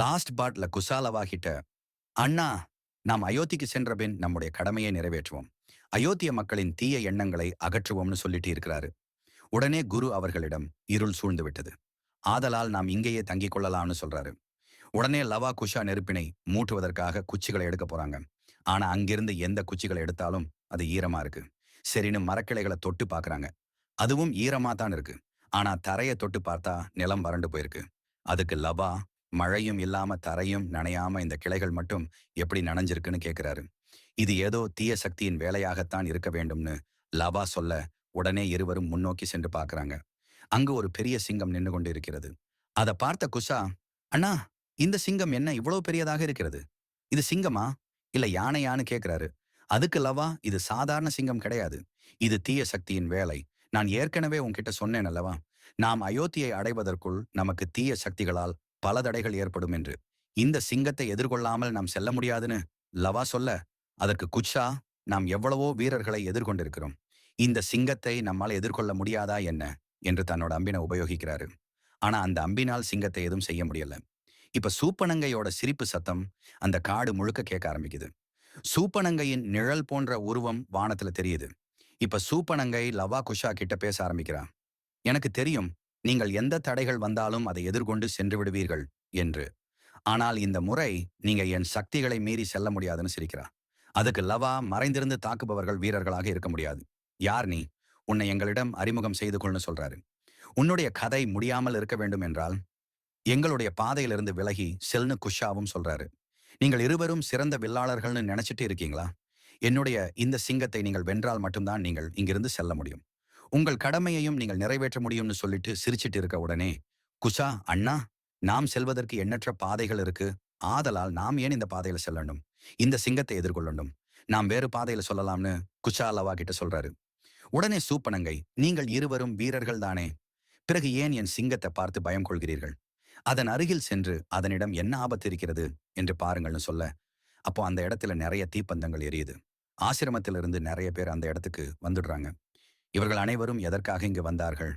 Last பாட்ல குசாலவா கிட்ட அண்ணா நாம் அயோத்திக்கு சென்ற பின் நம்முடைய கடமையை நிறைவேற்றுவோம். அயோத்திய மக்களின் தீய எண்ணங்களை அகற்றுவோம்னு சொல்லிட்டு இருக்கிறாரு. உடனே குரு அவர்களிடம் இருள் சூழ்ந்து விட்டது. ஆதலால் நாம் இங்கேயே தங்கிக் கொள்ளலாம்னு சொல்றாரு. உடனே லவா குஷா நெருப்பினை மூட்டுவதற்காக குச்சிகளை எடுக்க போறாங்க. ஆனா அங்கிருந்து எந்த குச்சிகளை எடுத்தாலும் அது ஈரமா இருக்கு. சரின்னு மரக்கிளைகளை தொட்டு பாக்குறாங்க. அதுவும் ஈரமா தான் இருக்கு. ஆனா தரையை தொட்டு பார்த்தா நிலம் வறண்டு போயிருக்கு. அதுக்கு லவா மழையும் இல்லாம தரையும் நனையாம இந்த கிளைகள் மட்டும் எப்படி நனைஞ்சிருக்குன்னு கேட்கிறாரு இது ஏதோ தீய சக்தியின் வேலையாகத்தான் இருக்க வேண்டும்னு லவா சொல்ல உடனே இருவரும் முன்னோக்கி சென்று பார்க்கறாங்க அங்கு ஒரு பெரிய சிங்கம் நின்று கொண்டு இருக்கிறது அதை பார்த்த குஷா அண்ணா இந்த சிங்கம் என்ன இவ்வளவு பெரியதாக இருக்கிறது? இது சிங்கமா? இல்ல யானையான்னு கேட்கிறாரு அதுக்கு லவா இது சாதாரண சிங்கம் கிடையாது. இது தீய சக்தியின் வேலை. நான் ஏற்கனவே உன்கிட்ட சொன்னேன் அல்லவா? நாம் அயோத்தியை அடைவதற்குள் நமக்கு தீய சக்திகளால் பல தடைகள் ஏற்படும் என்று. இந்த சிங்கத்தை எதிர்கொள்ளாமல் நாம் செல்ல முடியாதுன்னு லவா சொல்ல அதற்கு குச்சா நாம் எவ்வளவோ வீரர்களை எதிர்கொண்டிருக்கிறோம். இந்த சிங்கத்தை நம்மால் எதிர்கொள்ள முடியாதா என்ன? என்று தன்னோட அம்பினை உபயோகிக்கிறாரு. ஆனா அந்த அம்பினால் சிங்கத்தை எதுவும் செய்ய முடியல. இப்ப சூப்பனங்கையோட சிரிப்பு சத்தம் அந்த காடு முழுக்க கேட்க ஆரம்பிக்குது. சூப்பனங்கையின் நிழல் போன்ற உருவம் வானத்துல தெரியுது. இப்ப சூப்பனங்கை லவா குஷா கிட்ட பேச ஆரம்பிக்கிறா. எனக்கு தெரியும் நீங்கள் எந்த தடைகள் வந்தாலும் அதை எதிர்கொண்டு சென்று விடுவீர்கள் என்று. ஆனால் இந்த முறை நீங்க என் சக்திகளை மீறி செல்ல முடியாதுன்னு சிரிக்கிறா அதுக்கு லவா மறைந்திருந்து தாக்குபவர்கள் வீரர்களாக இருக்க முடியாது. யார் நீ? உன்னை எங்களிடம் அறிமுகம் செய்து கொள்னு சொல்றாரு. உன்னுடைய கதை முடியாமல் இருக்க வேண்டும் என்றால் எங்களுடைய பாதையிலிருந்து விலகி செல்னு குஷாவும் சொல்றாரு. நீங்கள் இருவரும் சிறந்த வில்லாளர்கள்னு நினைச்சிட்டு இருக்கீங்களா? என்னுடைய இந்த சிங்கத்தை நீங்கள் வென்றால் மட்டும்தான் நீங்கள் இங்கிருந்து செல்ல முடியும். உங்கள் கடமையையும் நீங்கள் நிறைவேற்ற முடியும்னு சொல்லிட்டு சிரிச்சிட்டு இருக்க உடனே குஷா அண்ணா நாம் செல்வதற்கு எண்ணற்ற பாதைகள் இருக்கு. ஆதலால் நாம் ஏன் இந்த பாதையில செல்லணும் இந்த சிங்கத்தை எதிர்கொள்ளணும் நாம் வேறு பாதையில சொல்லலாம்னு குஷா அல்லவா கிட்ட சொல்றாரு. உடனே சூப்பனங்கை நீங்கள் இருவரும் வீரர்கள் தானே. பிறகு ஏன் என் சிங்கத்தை பார்த்து பயம் கொள்கிறீர்கள்? அதன் அருகில் சென்று அதனிடம் என்ன ஆபத்து இருக்கிறது? என்று பாருங்கள்னு சொல்ல அப்போ அந்த இடத்துல நிறைய தீப்பந்தங்கள் எரியுது. ஆசிரமத்திலிருந்து நிறைய பேர் அந்த இடத்துக்கு வந்துடுறாங்க. இவர்கள் அனைவரும் எதற்காக இங்கு வந்தார்கள்?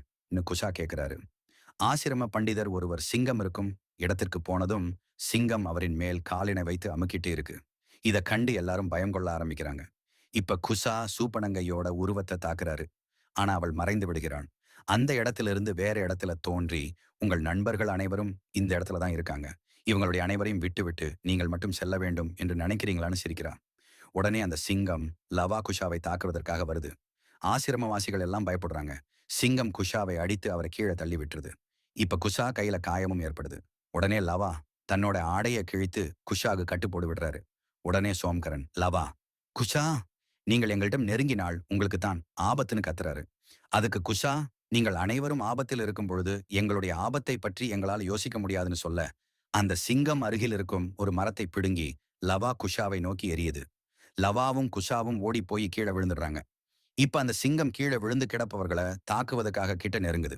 குஷா கேட்கிறாரு. ஆசிரம பண்டிதர் ஒருவர் சிங்கம் இருக்கும் இடத்திற்கு போனதும் சிங்கம் அவரின் மேல் காலினை வைத்து அமுக்கிட்டு இருக்கு. இத கண்டு எல்லாரும் பயம் கொள்ள ஆரம்பிக்கிறாங்க. இப்ப குஷா சூப்பனங்கையோட உருவத்தை தாக்குறாரு. ஆனா அவள் மறைந்து விடுகிறான் அந்த இடத்திலிருந்து வேற இடத்துல தோன்றி உங்கள் நண்பர்கள் அனைவரும் இந்த இடத்துல தான் இருக்காங்க. இவங்களுடைய அனைவரையும் விட்டுவிட்டு நீங்கள் மட்டும் செல்ல வேண்டும் என்று நினைக்கிறீங்களான்னு சிரிக்கிறா. உடனே அந்த சிங்கம் லவா குஷாவை தாக்குவதற்காக வருது. ஆசிரமவாசிகள் எல்லாம் பயப்படுறாங்க. சிங்கம் குஷாவை அடித்து அவரை கீழே தள்ளி விட்டுருது. இப்ப குஷா கையில காயமும் ஏற்படுது. உடனே லவா தன்னோட ஆடையை கிழித்து குஷாவுக்கு கட்டு போடு விடுறாரு. உடனே சோம்கரன் லவா குஷா நீங்கள் எங்கள்கிட்ட நெருங்கினால் உங்களுக்கு தான் ஆபத்துன்னு கத்துறாரு. அதுக்கு குஷா நீங்கள் அனைவரும் ஆபத்தில் இருக்கும் பொழுது எங்களுடைய ஆபத்தை பற்றி எங்களால் யோசிக்க முடியாதுன்னு சொல்ல அந்த சிங்கம் அருகில் இருக்கும் ஒரு மரத்தை பிடுங்கி லவா குஷாவை நோக்கி எரியுது லவாவும் குஷாவும் ஓடி போய் கீழே விழுந்துடுறாங்க. இப்ப அந்த சிங்கம் கீழே விழுந்து கிடப்பவர்களை தாக்குவதற்காக கிட்ட நெருங்குது.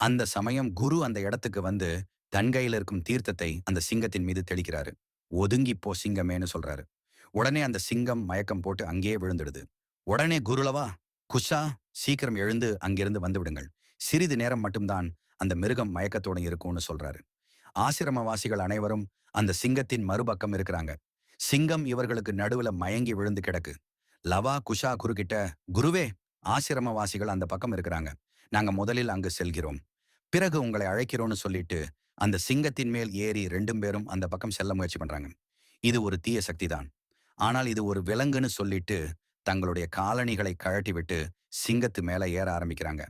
அந்த சமயம் குரு அந்த இடத்துக்கு வந்து தன் கையில இருக்கும் தீர்த்தத்தை அந்த சிங்கத்தின் மீது தெளிக்கிறாரு. ஒதுங்கி போ சிங்கமேன்னு சொல்றாரு. உடனே அந்த சிங்கம் மயக்கம் போட்டு அங்கேயே விழுந்துடுது. உடனே குருலவா குஷா சீக்கிரம் எழுந்து அங்கிருந்து வந்து விடுங்கள். சிறிது நேரம் மட்டும்தான் அந்த மிருகம் மயக்கத்தோட இருக்கும்னு சொல்றாரு. ஆசிரமவாசிகள் அனைவரும் அந்த சிங்கத்தின் மறுபக்கம் இருக்கிறாங்க. சிங்கம் இவர்களுக்கு நடுவுல மயங்கி விழுந்து கிடக்கு. லவா குஷா குருகிட்ட குருவே ஆசிரமவாசிகள் அந்த பக்கம் இருக்கிறாங்க. நாங்க முதலில் அங்கு செல்கிறோம். பிறகு உங்களை அழைக்கிறோம்னு சொல்லிட்டு அந்த சிங்கத்தின் மேல் ஏறி ரெண்டும் பேரும் அந்த பக்கம் செல்ல முயற்சி பண்றாங்க. இது ஒரு தீய சக்தி தான். ஆனால் இது ஒரு விலங்குன்னு சொல்லிட்டு தங்களுடைய காலணிகளை கழட்டி விட்டு சிங்கத்து மேல ஏற ஆரம்பிக்கிறாங்க.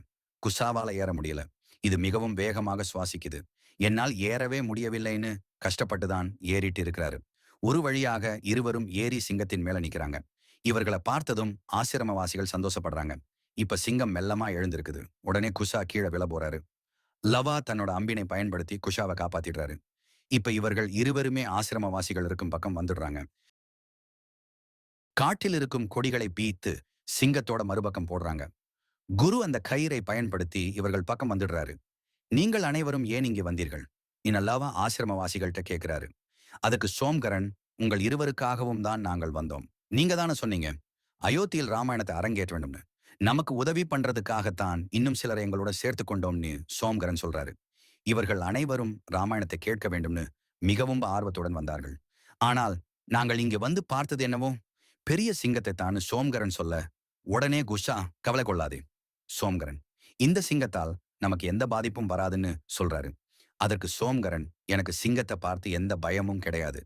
குஷாவால ஏற முடியல. இது மிகவும் வேகமாக சுவாசிக்குது. என்னால் ஏறவே முடியவில்லைன்னு கஷ்டப்பட்டுதான் ஏறிட்டு இருக்கிறாரு. ஒரு வழியாக இருவரும் ஏறி சிங்கத்தின் மேல நிக்கிறாங்க. இவர்களை பார்த்ததும் ஆசிரமவாசிகள் சந்தோஷப்படுறாங்க. இப்ப சிங்கம் மெல்லமா எழுந்திருக்குது. உடனே குஷா கீழே விழ போறாரு. லவா தன்னோட அம்பினை பயன்படுத்தி குஷாவை காப்பாத்திடுறாரு. இப்ப இவர்கள் இருவருமே ஆசிரமவாசிகள் இருக்கும் பக்கம் வந்துடுறாங்க. காட்டில் இருக்கும் கொடிகளை பீத்து சிங்கத்தோட மறுபக்கம் போடுறாங்க. குரு அந்த கயிறை பயன்படுத்தி இவர்கள் பக்கம் வந்துடுறாரு. நீங்கள் அனைவரும் ஏன் இங்கே வந்தீர்கள்? இன்னல்லாவா ஆசிரமவாசிகள்கிட்ட கேட்கிறாரு அதுக்கு சோம்கரன் உங்கள் இருவருக்காகவும் தான் நாங்கள் வந்தோம். நீங்க தானே சொன்னீங்க. அயோத்தியில் ராமாயணத்தை அரங்கேற்ற வேண்டும்னு. நமக்கு உதவி பண்றதுக்காகத்தான் இன்னும் சிலரை எங்களோட சேர்த்து கொண்டோம்னு சோம்கரன் சொல்றாரு. இவர்கள் அனைவரும் ராமாயணத்தை கேட்க வேண்டும்னு மிகவும் ஆர்வத்துடன் வந்தார்கள். ஆனால் நாங்கள் இங்கு வந்து பார்த்தது என்னவோ? பெரிய சிங்கத்தை தான் சோம்கரன் சொல்ல உடனே குஷா கவலை கொள்ளாதே. சோம்கரன் இந்த சிங்கத்தால் நமக்கு எந்த பாதிப்பும் வராதுன்னு சொல்றாரு. அதற்கு சோம்கரன் எனக்கு சிங்கத்தை பார்த்து எந்த பயமும் கிடையாது.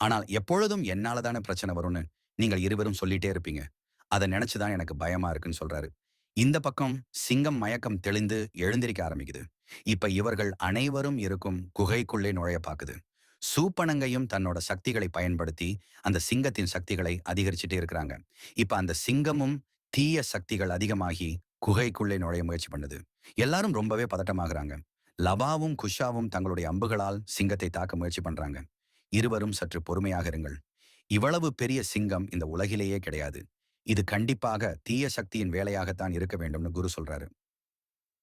ஆனால் எப்பொழுதும் என்னால தானே பிரச்சனை வரும்னு நீங்கள் இருவரும் சொல்லிட்டே இருப்பீங்க. அதை நினைச்சுதான் எனக்கு பயமா இருக்குன்னு சொல்றாரு. இந்த பக்கம் சிங்கம் மயக்கம் தெளிந்து எழுந்திருக்க ஆரம்பிக்குது. இப்ப இவர்கள் அனைவரும் இருக்கும் குகைக்குள்ளே நுழைய பாக்குது. சூப்பனங்கையும் தன்னோட சக்திகளை பயன்படுத்தி அந்த சிங்கத்தின் சக்திகளை அதிகரிச்சுட்டே இருக்கிறாங்க. இப்ப அந்த சிங்கமும் தீய சக்திகள் அதிகமாகி குகைக்குள்ளே நுழைய முயற்சி பண்ணுது. எல்லாரும் ரொம்பவே பதட்டமாகறாங்க. லபாவும் குஷாவும் தங்களுடைய அம்புகளால் சிங்கத்தை தாக்க முயற்சி பண்றாங்க. இருவரும் சற்று பொறுமையாக இருங்கள். இவ்வளவு பெரிய சிங்கம் இந்த உலகிலேயே கிடையாது. இது கண்டிப்பாக தீய சக்தியின் வேலையாகத்தான் இருக்க வேண்டும்னு குரு சொல்றாரு.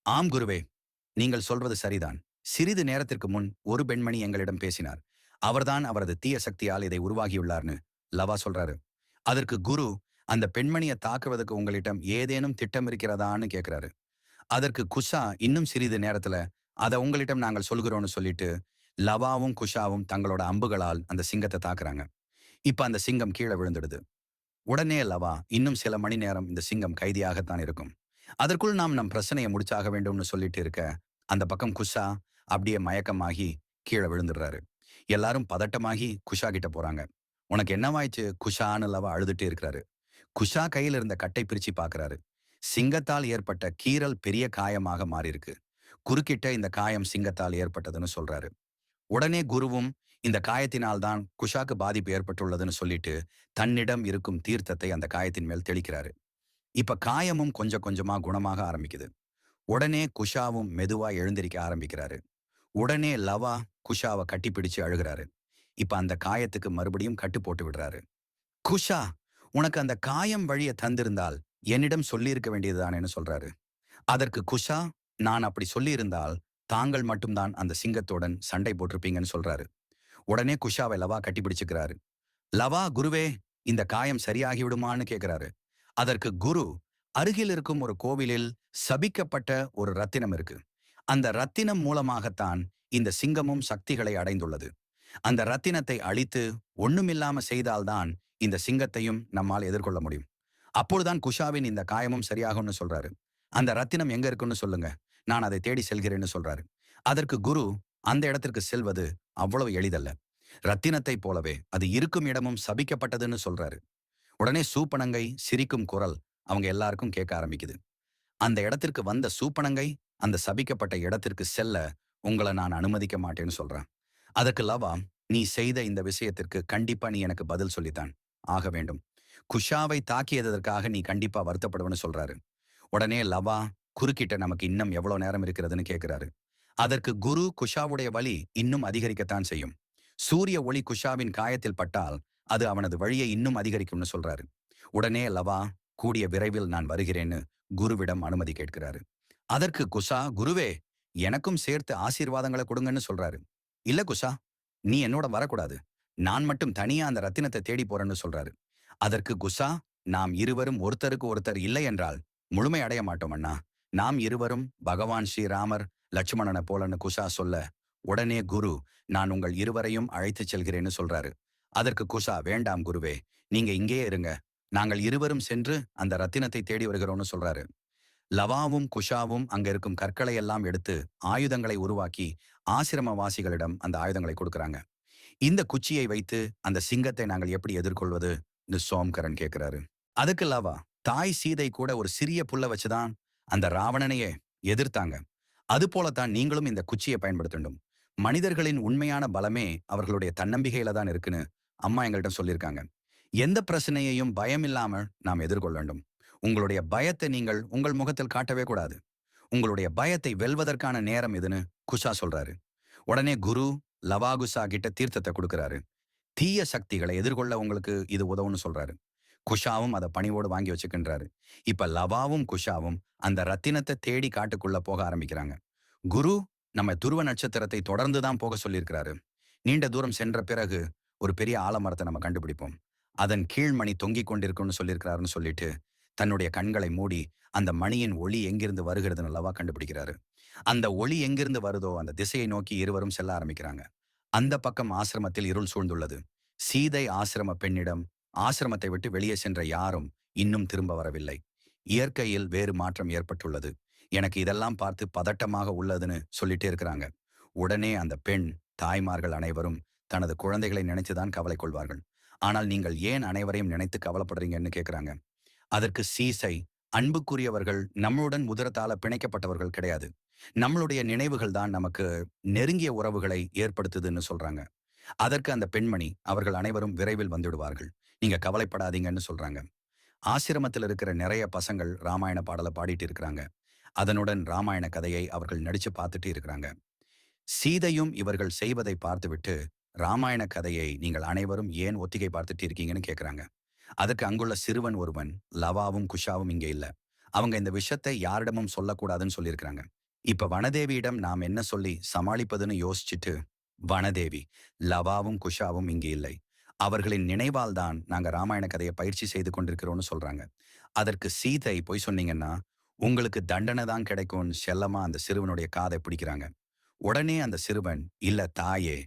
ஆம் குருவே நீங்கள் சொல்வது சரிதான். சிறிது நேரத்திற்கு முன் ஒரு பெண்மணி எங்களிடம் பேசினார். அவர்தான் அவரது தீய சக்தியால் இதை உருவாகியுள்ளார்னு லவா சொல்றாரு. அதற்கு குரு அந்த பெண்மணியை தாக்குவதற்கு உங்களிடம் ஏதேனும் திட்டம் இருக்கிறதான்னு கேட்கிறாரு அதற்கு குஷா இன்னும் சிறிது நேரத்துல அதை உங்களிடம் நாங்கள் சொல்கிறோம்னு சொல்லிட்டு லவாவும் குஷாவும் தங்களோட அம்புகளால் அந்த சிங்கத்தை தாக்குறாங்க. இப்ப அந்த சிங்கம் கீழே விழுந்துடுது. உடனே லவா இன்னும் சில மணி நேரம் இந்த சிங்கம் கைதியாகத்தான் இருக்கும். அதற்குள் நாம் நம் பிரச்சனையை முடிச்சாக வேண்டும்னு சொல்லிட்டு இருக்க அந்த பக்கம் குஷா அப்படியே மயக்கமாகி கீழே விழுந்துடுறாரு. எல்லாரும் பதட்டமாகி குஷா கிட்ட போறாங்க. உனக்கு என்னவாயிச்சு? குஷான்னு லவா அழுதுட்டே இருக்கிறாரு. குஷா கையில் இருந்த கட்டை பிரிச்சு பாக்குறாரு. சிங்கத்தால் ஏற்பட்ட கீறல் பெரிய காயமாக மாறியிருக்கு. குறுக்கிட்ட இந்த காயம் சிங்கத்தால் ஏற்பட்டதுன்னு சொல்றாரு. உடனே குருவும் இந்த காயத்தினால்தான் குஷாக்கு பாதிப்பு ஏற்பட்டுள்ளதுன்னு சொல்லிட்டு தன்னிடம் இருக்கும் தீர்த்தத்தை அந்த காயத்தின் மேல் தெளிக்கிறாரு. இப்ப காயமும் கொஞ்சம் கொஞ்சமா குணமாக ஆரம்பிக்குது. உடனே குஷாவும் மெதுவா எழுந்திருக்க ஆரம்பிக்கிறாரு. உடனே லவா குஷாவை கட்டி பிடிச்சு அழுகிறாரு. இப்ப அந்த காயத்துக்கு மறுபடியும் கட்டு போட்டு விடுறாரு. குஷா உனக்கு அந்த காயம் வழிய தந்திருந்தால் என்னிடம் சொல்லியிருக்க வேண்டியதுதானேன்னு சொல்றாரு. அதற்கு குஷா நான் அப்படி சொல்லியிருந்தால் தாங்கள் மட்டும்தான் அந்த சிங்கத்துடன் சண்டை போட்டிருப்பீங்கன்னு சொல்றாரு. உடனே குஷாவை லவா கட்டிப்பிடிச்சுக்கிறாரு லவா குருவே இந்த காயம் சரியாகி விடுமான்னு கேட்கிறாரு அதற்கு குரு அருகில் இருக்கும் ஒரு கோவிலில் சபிக்கப்பட்ட ஒரு ரத்தினம் இருக்கு. அந்த ரத்தினம் மூலமாகத்தான் இந்த சிங்கமும் சக்திகளை அடைந்துள்ளது. அந்த ரத்தினத்தை அழித்து ஒண்ணுமில்லாம செய்தால்தான் இந்த சிங்கத்தையும் நம்மால் எதிர்கொள்ள முடியும். அப்பொழுதுதான் குஷாவின் இந்த காயமும் சரியாகும்னு சொல்றாரு. அந்த ரத்தினம் எங்க இருக்குன்னு சொல்லுங்க. நான் அதை தேடி செல்கிறேன்னு சொல்றாரு. அதற்கு குரு அந்த இடத்திற்கு செல்வது அவ்வளவு எளிதல்ல. ரத்தினத்தை போலவே அது இருக்கும் இடமும் சபிக்கப்பட்டதுன்னு சொல்றாரு. உடனே சூப்பனங்கை சிரிக்கும் குரல் அவங்க எல்லாருக்கும் கேட்க ஆரம்பிக்குது. அந்த இடத்திற்கு வந்த சூப்பனங்கை அந்த சபிக்கப்பட்ட இடத்திற்கு செல்ல உங்களை நான் அனுமதிக்க மாட்டேன்னு சொல்றேன். அதுக்கு லவா நீ செய்த இந்த விஷயத்திற்கு கண்டிப்பா நீ எனக்கு பதில் சொல்லித்தான் ஆக வேண்டும். குஷாவை தாக்கியதற்காக நீ கண்டிப்பா வருத்தப்படுவன்னு சொல்றாரு. உடனே லவா குறுக்கிட்ட நமக்கு இன்னும் எவ்வளவு நேரம் இருக்கிறதுன்னு கேட்கிறாரு அதற்கு குரு குஷாவுடைய வலி இன்னும் அதிகரிக்கத்தான் செய்யும். சூரிய ஒளி குஷாவின் காயத்தில் பட்டால் அது அவனது வழியை இன்னும் அதிகரிக்கும்னு சொல்றாரு. உடனே லவா கூடிய விரைவில் நான் வருகிறேன்னு குருவிடம் அனுமதி கேட்கிறாரு. அதற்கு குஷா குருவே எனக்கும் சேர்த்து ஆசீர்வாதங்களை கொடுங்கன்னு சொல்றாரு. இல்ல குஷா நீ என்னோட வரக்கூடாது. நான் மட்டும் தனியா அந்த ரத்தினத்தை தேடி போறேன்னு சொல்றாரு. அதற்கு குஷா நாம் இருவரும் ஒருத்தருக்கு ஒருத்தர் இல்லை என்றால் முழுமை அடைய மாட்டோம் அண்ணா. நாம் இருவரும் பகவான் ஸ்ரீராமர் லட்சுமணனை போலன்னு குஷா சொல்ல உடனே குரு நான் உங்கள் இருவரையும் அழைத்துச் செல்கிறேன்னு சொல்றாரு. அதற்கு குஷா வேண்டாம் குருவே நீங்க இங்கேயே இருங்க. நாங்கள் இருவரும் சென்று அந்த ரத்தினத்தை தேடி வருகிறோம்னு சொல்றாரு. லவாவும் குஷாவும் அங்க இருக்கும் கற்களை எல்லாம் எடுத்து ஆயுதங்களை உருவாக்கி ஆசிரமவாசிகளிடம் அந்த ஆயுதங்களை கொடுக்கறாங்க. இந்த குச்சியை வைத்து அந்த சிங்கத்தை நாங்கள் எப்படி எதிர்கொள்வது சோம்கரன் கேட்கிறாரு அதுக்கு லவா தாய் சீதை கூட ஒரு சிறிய புல்ல வச்சுதான் அந்த ராவணனையே எதிர்த்தாங்க. அது போலத்தான் நீங்களும் இந்த குச்சியை பயன்படுத்தணும் மனிதர்களின் உண்மையான பலமே அவர்களுடைய தன்னம்பிக்கையில தான் இருக்குன்னு அம்மா எங்கள்கிட்ட சொல்லியிருக்காங்க. எந்த பிரச்சனையையும் பயம் இல்லாமல் நாம் எதிர்கொள்ள வேண்டும். உங்களுடைய பயத்தை நீங்கள் உங்கள் முகத்தில் காட்டவே கூடாது. உங்களுடைய பயத்தை வெல்வதற்கான நேரம் இதுன்னு குஷா சொல்றாரு. உடனே குரு லவாகுசா கிட்ட தீர்த்தத்தை கொடுக்கறாரு. தீய சக்திகளை எதிர்கொள்ள உங்களுக்கு இது உதவுன்னு சொல்றாரு. குஷாவும் அதை பணிவோடு வாங்கி வச்சுக்கின்றாரு. இப்ப லவாவும் குஷாவும் அந்த ரத்தினத்தை தேடி காட்டுக்குள்ள போக ஆரம்பிக்கிறாங்க. குரு நம்ம துருவ நட்சத்திரத்தை தொடர்ந்து தான் போக சொல்லியிருக்கிறாரு. நீண்ட தூரம் சென்ற பிறகு ஒரு பெரிய ஆலமரத்தை நம்ம கண்டுபிடிப்போம். அதன் கீழ்மணி தொங்கிக் கொண்டிருக்கும்னு சொல்லியிருக்கிறாருன்னு சொல்லிட்டு தன்னுடைய கண்களை மூடி அந்த மணியின் ஒளி எங்கிருந்து வருகிறதுன்னு லவா கண்டுபிடிக்கிறாரு. அந்த ஒளி எங்கிருந்து வருதோ அந்த திசையை நோக்கி இருவரும் செல்ல ஆரம்பிக்கிறாங்க. அந்த பக்கம் ஆசிரமத்தில் இருள் சூழ்ந்துள்ளது. சீதை ஆசிரம பெண்ணிடம் ஆசிரமத்தை விட்டு வெளியே சென்ற யாரும் இன்னும் திரும்ப வரவில்லை. இயற்கையில் வேறு மாற்றம் ஏற்பட்டுள்ளது. எனக்கு இதெல்லாம் பார்த்து பதட்டமாக உள்ளதுன்னு சொல்லிட்டே இருக்கிறாங்க. உடனே அந்த பெண் தாய்மார்கள் அனைவரும் தனது குழந்தைகளை நினைத்துதான் கவலை கொள்வார்கள். ஆனால் நீங்கள் ஏன் அனைவரையும் நினைத்து கவலைப்படுறீங்கன்னு கேட்கிறாங்க அதற்கு சீசை அன்புக்குரியவர்கள் நம்மளுடன் உதரத்தால பிணைக்கப்பட்டவர்கள் கிடையாது. நம்மளுடைய நினைவுகள் தான் நமக்கு நெருங்கிய உறவுகளை ஏற்படுத்துதுன்னு சொல்றாங்க. அதற்கு அந்த பெண்மணி அவர்கள் அனைவரும் விரைவில் வந்துடுவார்கள். நீங்க கவலைப்படாதீங்கன்னு சொல்றாங்க. ஆசிரமத்தில் இருக்கிற நிறைய பசங்கள் ராமாயண பாடலை பாடிட்டு இருக்கிறாங்க. அதனுடன் ராமாயண கதையை அவர்கள் நடிச்சு பார்த்துட்டு இருக்கிறாங்க. சீதையும் இவர்கள் செய்வதை பார்த்துவிட்டு ராமாயண கதையை நீங்கள் அனைவரும் ஏன் ஒத்திகை பார்த்துட்டு இருக்கீங்கன்னு கேட்குறாங்க அதுக்கு அங்குள்ள சிறுவன் ஒருவன் லவாவும் குஷாவும் இங்கே இல்ல. அவங்க இந்த விஷயத்தை யாரிடமும் சொல்லக்கூடாதுன்னு சொல்லியிருக்கிறாங்க. இப்ப வனதேவியிடம் நாம் என்ன சொல்லி சமாளிப்பதுன்னு யோசிச்சுட்டு வனதேவி லவாவும் குஷாவும் இங்கே இல்லை. அவர்களின் நினைவால் தான் நாங்க ராமாயண கதையை பயிற்சி செய்து கொண்டிருக்கிறோம்னு சொல்றாங்க. அதற்கு சீதை போய் சொன்னீங்கன்னா உங்களுக்கு தண்டனை தான் கிடைக்கும்னு செல்லமா அந்த சிறுவனுடைய காதை பிடிக்கிறாங்க. உடனே அந்த சிறுவன் இல்ல தாயே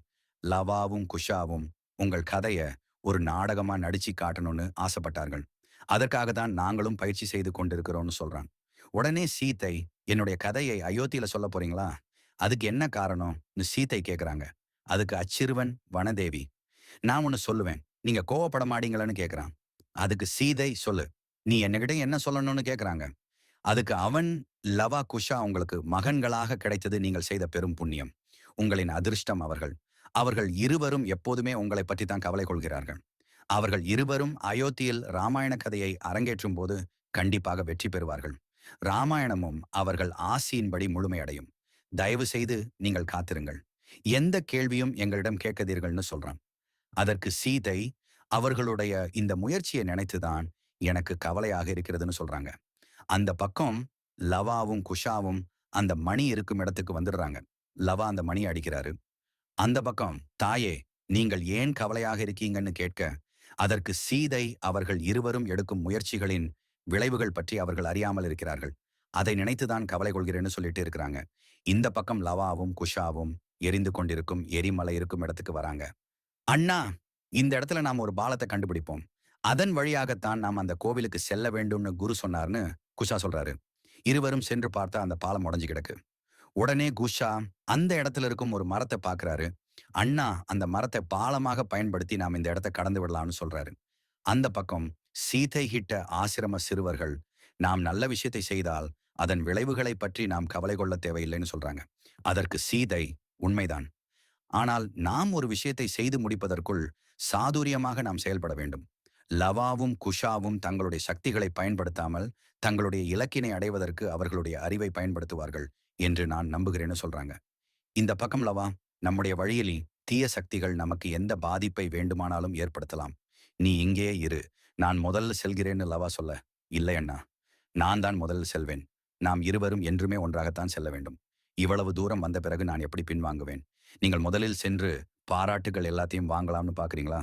லவாவும் குஷாவும் உங்கள் கதையை ஒரு நாடகமா நடிச்சு காட்டணும்னு ஆசைப்பட்டார்கள். அதற்காக தான் நாங்களும் பயிற்சி செய்து கொண்டிருக்கிறோம்னு சொல்றான். உடனே சீத்தை என்னுடைய கதையை அயோத்தியில சொல்ல போறீங்களா? அதுக்கு என்ன காரணம்னு சீத்தை கேக்குறாங்க. அதுக்கு அச்சிறுவன் வனதேவி நான் ஒன்று சொல்லுவேன். நீங்க கோவப்பட மாட்டீங்களான்னு கேட்குறான் அதுக்கு சீதை சொல்லு. நீ என்னகிட்ட என்ன சொல்லணும்னு கேட்குறாங்க அதுக்கு அவன் லவா குஷா உங்களுக்கு மகன்களாக கிடைத்தது நீங்கள் செய்த பெரும் புண்ணியம். உங்களின் அதிர்ஷ்டம் அவர்கள். அவர்கள் இருவரும் எப்போதுமே உங்களை பற்றி தான் கவலை கொள்கிறார்கள். அவர்கள் இருவரும் அயோத்தியில் ராமாயண கதையை அரங்கேற்றும் போது கண்டிப்பாக வெற்றி பெறுவார்கள். ராமாயணமும் அவர்கள் ஆசியின்படி முழுமையடையும். தயவு செய்து நீங்கள் காத்திருங்கள். எந்த கேள்வியும் எங்களிடம் கேட்கதீர்கள்னு சொல்றான். அதற்கு சீதை அவர்களுடைய இந்த முயற்சியை நினைத்துதான் எனக்கு கவலையாக இருக்கிறதுன்னு சொல்றாங்க. அந்த பக்கம் லவாவும் குஷாவும் அந்த மணி இருக்கும் இடத்துக்கு வந்துடுறாங்க. லவா அந்த மணி அடிக்கிறாரு. அந்த பக்கம் தாயே நீங்கள் ஏன் கவலையாக இருக்கீங்கன்னு கேட்க அதற்கு சீதை அவர்கள் இருவரும் எடுக்கும் முயற்சிகளின் விளைவுகள் பற்றி அவர்கள் அறியாமல் இருக்கிறார்கள். அதை நினைத்துதான் கவலை கொள்கிறேன்னு சொல்லிட்டு இருக்கிறாங்க. இந்த பக்கம் லவாவும் குஷாவும் எரிந்து கொண்டிருக்கும் எரிமலை இருக்கும் இடத்துக்கு வராங்க. அண்ணா இந்த இடத்துல நாம் ஒரு பாலத்தை கண்டுபிடிப்போம். அதன் வழியாகத்தான் நாம் அந்த கோவிலுக்கு செல்ல வேண்டும்னு குரு சொன்னார்னு குஷா சொல்றாரு. இருவரும் சென்று பார்த்தா அந்த பாலம் உடஞ்சு கிடக்கு. உடனே குஷா அந்த இடத்துல இருக்கும் ஒரு மரத்தை பார்க்கறாரு அண்ணா அந்த மரத்தை பாலமாக பயன்படுத்தி நாம் இந்த இடத்தை கடந்து விடலாம்னு சொல்றாரு. அந்த பக்கம் சீதை கிட்ட ஆசிரம சிறுவர்கள் நாம் நல்ல விஷயத்தை செய்தால் அதன் விளைவுகளை பற்றி நாம் கவலை கொள்ள தேவையில்லைன்னு சொல்றாங்க. அதற்கு சீதை உண்மைதான். ஆனால் நாம் ஒரு விஷயத்தை செய்து முடிப்பதற்குள் சாதுரியமாக நாம் செயல்பட வேண்டும். லவாவும் குஷாவும் தங்களுடைய சக்திகளை பயன்படுத்தாமல் தங்களுடைய இலக்கினை அடைவதற்கு அவர்களுடைய அறிவை பயன்படுத்துவார்கள் என்று நான் நம்புகிறேன்னு சொல்றாங்க. இந்த பக்கம் லவா நம்முடைய வழியில் தீய சக்திகள் நமக்கு எந்த பாதிப்பை வேண்டுமானாலும் ஏற்படுத்தலாம். நீ இங்கே இரு. நான் முதல்ல செல்கிறேன்னு லவா சொல்ல இல்லை அண்ணா நான் தான் முதல்ல செல்வேன். நாம் இருவரும் என்றுமே ஒன்றாகத்தான் செல்ல வேண்டும். இவ்வளவு தூரம் வந்த பிறகு நான் எப்படி பின்வாங்குவேன்? நீங்கள் முதலில் சென்று பாராட்டுகள் எல்லாத்தையும் வாங்கலாம்னு பாக்குறீங்களா?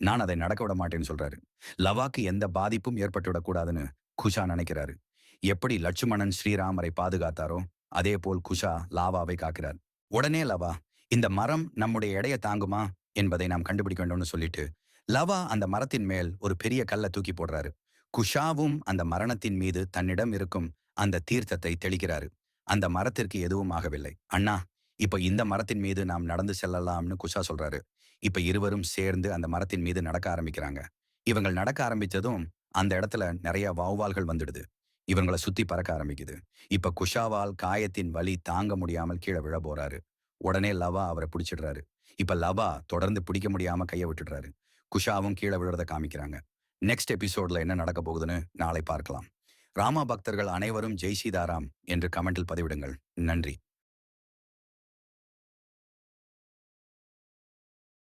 நான் அதை நடக்க விட மாட்டேன்னு சொல்றாரு. லவாக்கு எந்த பாதிப்பும் ஏற்பட்டுவிடக்கூடாதுன்னு குஷா நினைக்கிறாரு. எப்படி லட்சுமணன் ஸ்ரீராமரை பாதுகாத்தாரோ அதே போல் குஷா லாவாவை காக்கிறார். உடனே லவா இந்த மரம் நம்முடைய எடையை தாங்குமா? என்பதை நாம் கண்டுபிடிக்க வேண்டும்னு சொல்லிட்டு லவா அந்த மரத்தின் மேல் ஒரு பெரிய கல்லை தூக்கி போடுறாரு. குஷாவும் அந்த மரணத்தின் மீது தன்னிடம் இருக்கும் அந்த தீர்த்தத்தை தெளிக்கிறாரு. அந்த மரத்திற்கு எதுவும் ஆகவில்லை. அண்ணா இப்ப இந்த மரத்தின் மீது நாம் நடந்து செல்லலாம்னு குஷா சொல்றாரு. இப்ப இருவரும் சேர்ந்து அந்த மரத்தின் மீது நடக்க ஆரம்பிக்கிறாங்க. இவங்கள் நடக்க ஆரம்பித்ததும் அந்த இடத்துல நிறைய வாவ்வால்கள் வந்துடுது. இவங்களை சுத்தி பறக்க ஆரம்பிக்குது. இப்ப குஷாவால் காயத்தின் வலி தாங்க முடியாமல் கீழே விழ போறாரு. உடனே லவா அவரை பிடிச்சிடுறாரு. இப்ப லவா தொடர்ந்து பிடிக்க முடியாம கைய விட்டுடுறாரு. குஷாவும் கீழே விழுறத காமிக்கிறாங்க. நெக்ஸ்ட் எபிசோட்ல என்ன நடக்க போகுதுன்னு நாளை பார்க்கலாம். ராமா பக்தர்கள் அனைவரும் ஜெய் சீதாராம் என்று கமெண்டில் பதிவிடுங்கள். நன்றி.